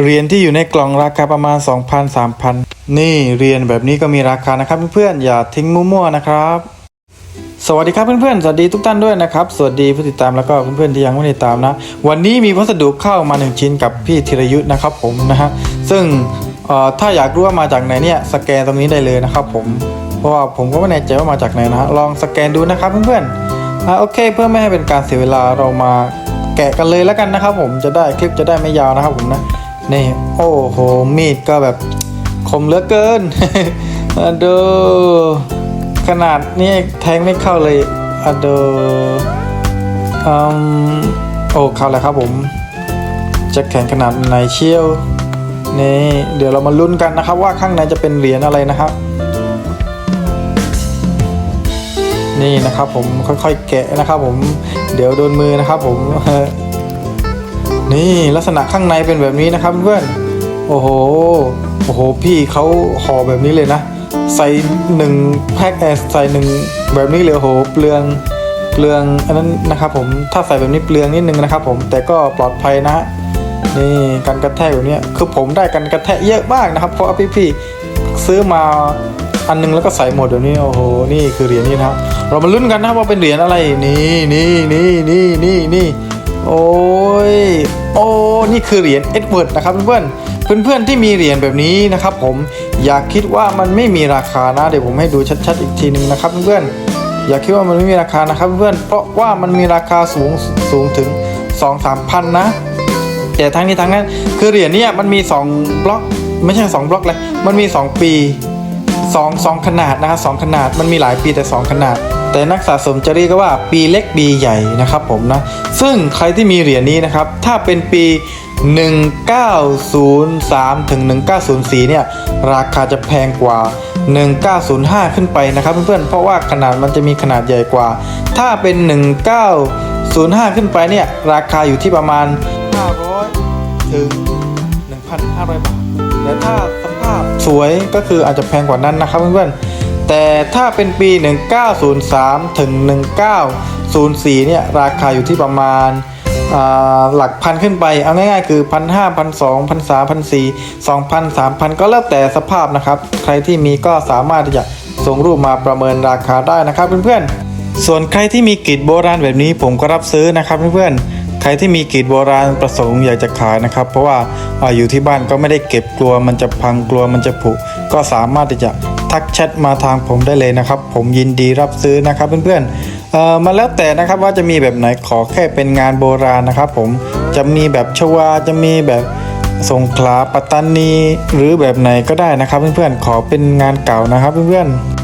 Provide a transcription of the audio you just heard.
เหรียญที่อยู่ในกล่องราคาประมาณ 2,000 3,000 นี่เหรียญแบบนี้ก็มีราคานะครับเพื่อนๆอย่าทิ้งมั่วๆนะครับ สวัสดีครับเพื่อนๆ สวัสดีทุกท่านด้วยนะครับ สวัสดีผู้ติดตามแล้วก็เพื่อนๆที่ยังไม่ติดตามนะ วันนี้มีพัสดุเข้ามาหนึ่งชิ้นกับพี่ธีรยุทธ์นะครับผมนะฮะซึ่งเอ่อถ้าอยากรู้ว่ามาจากไหนเนี่ยสแกนตรงนี้ได้เลยนะครับผมเพราะว่าผมก็ไม่แน่ใจว่ามาจากไหนนะฮะลองสแกนดูนะครับเพื่อนๆอ่าโอเค เพื่อไม่ให้เป็นการเสียเวลาเรามาแกะกันเลยแล้วกันนะครับ ผมจะได้คลิปจะได้ไม่ยาวนะครับผมนะ นี่โอ้โหมีดก็แบบคมเหลือเกินอะดูขนาดนี้แทงไม่เข้าเลยอะดูอืมโอ้เข้าแล้วครับผม จะแข็งขนาดไหนเชี่ยวนี่เดี๋ยวเรามาลุ้นกันนะครับว่าข้างในจะเป็นเหรียญอะไรนะครับ นี่นะครับผมค่อยๆแกะนะครับผมเดี๋ยวโดนมือนะครับผม นี่ลักษณะข้างในเป็นแบบนี้นะครับเพื่อนโอ้โหโอ้โห พี่เขาห่อแบบนี้เลยนะ ใส่หนึ่งแพ็คเออใส่หนึ่งแบบนี้เลยโอ้โหเปลืองเปลืองอันนั้นนะครับผมถ้าใส่แบบนี้เปลืองนิดนึงนะครับผมแต่ก็ปลอดภัยนะนี่การกระแทกแบบนี้คือผมได้การกระแทกเยอะมากนะครับ เพราะว่พี่ๆซื้อมาอันนึงแล้วก็ใส่หมดแบบนี้โอ้โหนี่คือเหรียญนี่นะครับเรามาลุ้นกันนะว่าเป็นเหรียญอะไรนี่นี่นี่นี่นี่นี่ โอ้ย โอ้ นี่คือเหรียญเอ็ดเวิร์ดนะครับเพื่อนเพื่อนเพื่อนที่มีเหรียญแบบนี้นะครับผม อย่าคิดว่ามันไม่มีราคานะ เดี๋ยวผมให้ดูชัดๆอีกทีหนึ่งนะครับเพื่อนอย่าคิดว่ามันไม่มีราคานะครับเพื่อนเพราะว่ามันมีราคาสูงสูงถึง 2 3พันนะ แต่ทั้งนี้ทั้งนั้น คือเหรียญเนี่ยมันมี 2 บล็อก ไม่ใช่ 2 บล็อกเลย มันมี 2 ปี 2 2 ขนาดนะครับสองขนาด มันมีหลายปีแต่ 2 ขนาด แต่นักสะสมจะเรียกว่าปีเล็กปีใหญ่นะครับผมนะ ซึ่งใครที่มีเหรียญนี้นะครับ ถ้าเป็นปี 1903ถึง1904 เนี่ย ราคาจะแพงกว่า 1905 ขึ้นไปนะครับเพื่อนๆ เพราะว่าขนาดมันจะมีขนาดใหญ่กว่า ถ้าเป็น 1905 ขึ้นไปเนี่ย ราคาอยู่ที่ประมาณ 500 ถึง 1,500 บาทแต่ถ้าสภาพสวยก็คืออาจจะแพงกว่านั้นนะครับเพื่อนๆ แต่ถ้าเป็นปี 1903 ถึง 1904 เนี่ย ราคาอยู่ที่ประมาณาหลักพันขึ้นไป เอาง่ายๆ คือพันห้าพันสองพันสามพันสี่สองพันสามพันก็แล้วแต่สภาพนะครับ ใครที่มีก็สามารถที่จะส่งรูปมาประเมินราคาได้นะครับเพื่อนๆ ส่วนใครที่มีกรีดโบราณแบบนี้ผมก็รับซื้อนะครับเพื่อนๆ ใครที่มีกรีดโบราณประสงค์อยากจะขายนะครับ เพราะว่าอยู่ที่บ้านก็ไม่ได้เก็บกลัวมันจะพังกลัวมันจะผุก็สามารถที่จะ ทักแชทมาทางผมได้เลยนะครับ ผมยินดีรับซื้อนะครับเพื่อนๆเอ่อมาแล้วแต่นะครับว่าจะมีแบบไหนขอแค่เป็นงานโบราณนะครับ ผมจะมีแบบชวาจะมีแบบสงขลาปัตตานี หรือแบบไหนก็ได้นะครับ เพื่อนๆขอเป็นงานเก่านะครับเพื่อนๆ